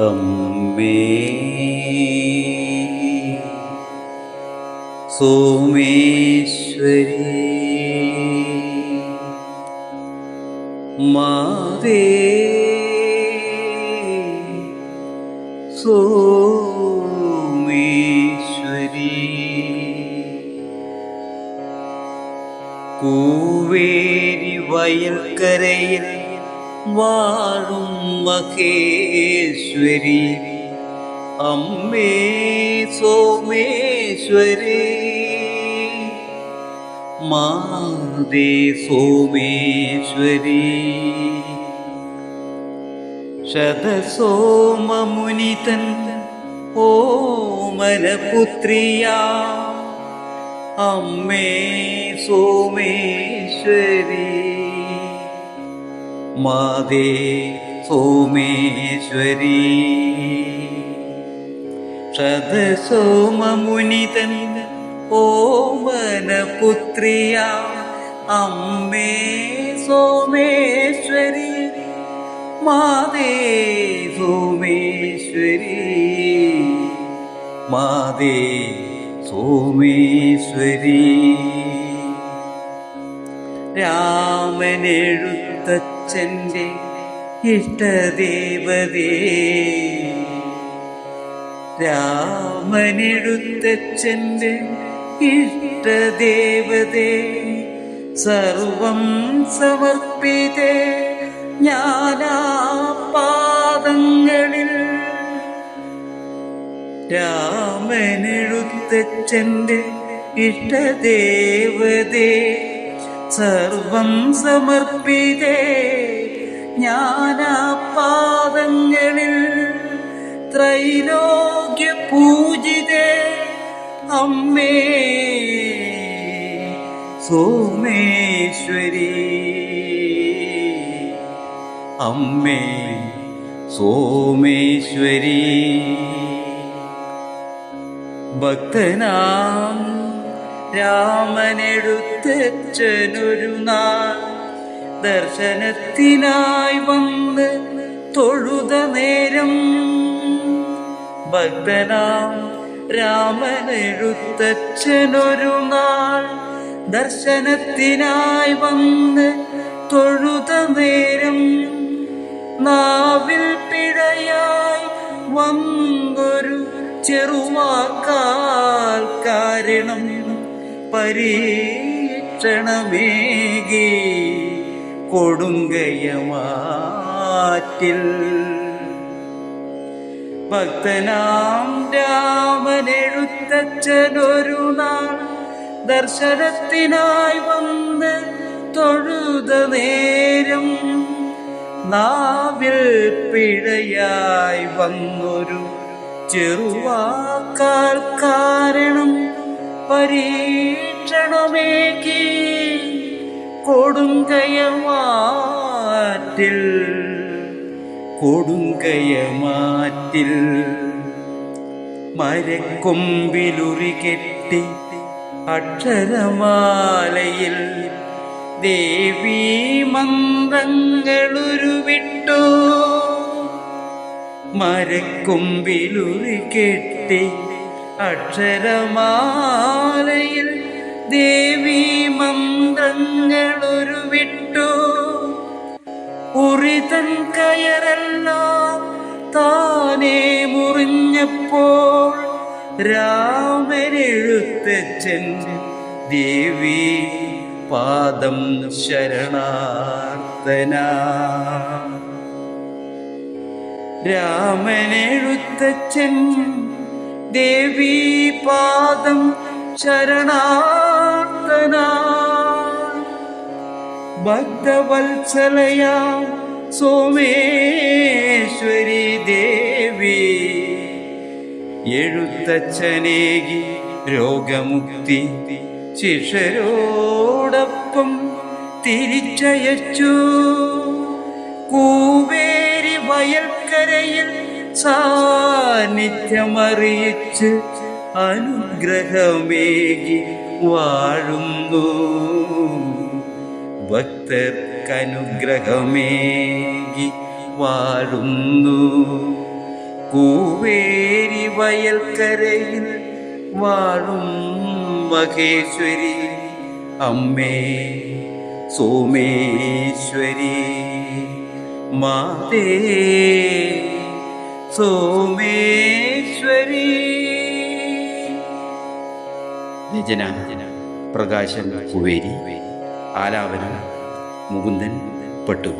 അമ്മേ. സോമേശ്വരി. മാതേ. സോമേശ്വരി. കൂവേരി വയൽക്കരയിൽ വാഴും മഹേശ്വരി. അമ്മേ സോമേശ്വരി. മാതേ സോമേശ്വരി. ശതസോമമുനിതൻ ഓമനപുത്രിയാ അമ്മേ സോമേശ്വരി. മാതേ സോമേശ്വരി. ശതസോമമുനിതൻ ഓമനപുത്രിയ അമ്മേ സോമേശ്വരി. മാതേ സോമേശ്വരി. മാതേ സോമേശ്വരി. രാമനെഴുത്തച്ഛന്റെ ഇഷ്ടദേവതേ. രാമനെഴുത്തച്ഛന്റെ ഇഷ്ടദേവതേ സർവം സമർപ്പിതേ. ജ്ഞാനാപാദങ്ങളിൽ രാമനെഴുത്തച്ഛന്റെ ഇഷ്ടദേവതേ. സർവം സമർപ്പിതേ. ഞാനാ പാദങ്ങളിൽ ത്രൈലോക്യ പൂജിതേ അമ്മേ സോമേശ്വരി. അമ്മേ സോമേശ്വരി. ഭക്തനാം രാമനെടുത്തച്ഛനൊരു നാൾ ദർശനത്തിനായി വന്ന് തൊഴുത നേരം. ഭക്തനാം രാമനെഴുത്തച്ഛനൊരു നാൾ ദർശനത്തിനായി വന്ന് തൊഴുത നേരം. നാവിൽ പിഴയായി വന്നൊരു ചെറുവാക്കാൽ കാരണം പരീക്ഷണമേകി കൊടുങ്കയമാറ്റിൽ ഭക്തനാം രാമനെഴുത്തച്ഛനൊരു നാൾ ദർശനത്തിനായി വന്ന് തൊഴുത നേരം നാവിൽ പിഴയായി വന്നൊരു ചെറുവാക്കാൽ കാരണം പരീക്ഷണമേകി കൊടുങ്കയമാറ്റിൽ കൊടുങ്കയമാറ്റിൽ മരക്കൊമ്പിലുറി കെട്ടി അക്ഷരമാലയിൽ ദേവീ മന്ത്രങ്ങളുരുവിട്ടു മരക്കൊമ്പിലുറി കെട്ടി അക്ഷരമാലയിൽ ദേവീ മന്ത്രങ്ങളുരുവിട്ടു ഉറിതൻ കയറെല്ലാം താനേ മുറിഞ്ഞപ്പോൾ രാമനെഴുത്തച്ഛൻ ദേവി പാദം ശരണാർത്ഥന. രാമനെഴുത്തച്ഛൻ ദേവി പാദം ശരണാർത്ഥന ഭക്തവത്സലയാ സോമേശ്വരി ദേവി. എഴുത്തച്ഛനേകി രോഗമുക്തി ശിഷ്യരോടൊപ്പം തിരിച്ചയച്ചു. കൂവേരി വയൽക്കരയിൽ സാന്നിധ്യമറിയിച്ച് അനുഗ്രഹമേകി വാഴുന്നു. ഭക്തർക്കനുഗ്രഹമേകി വാഴുന്നു. കൂവേരി വയൽക്കരയിൽ വാഴും മഹേശ്വരി. അമ്മേ സോമേശ്വരി മാതേ സോമേശ്വരി. രചന പ്രകാശൻ കുവേരി ആലാപന മുകുന്ദൻ പട്ടു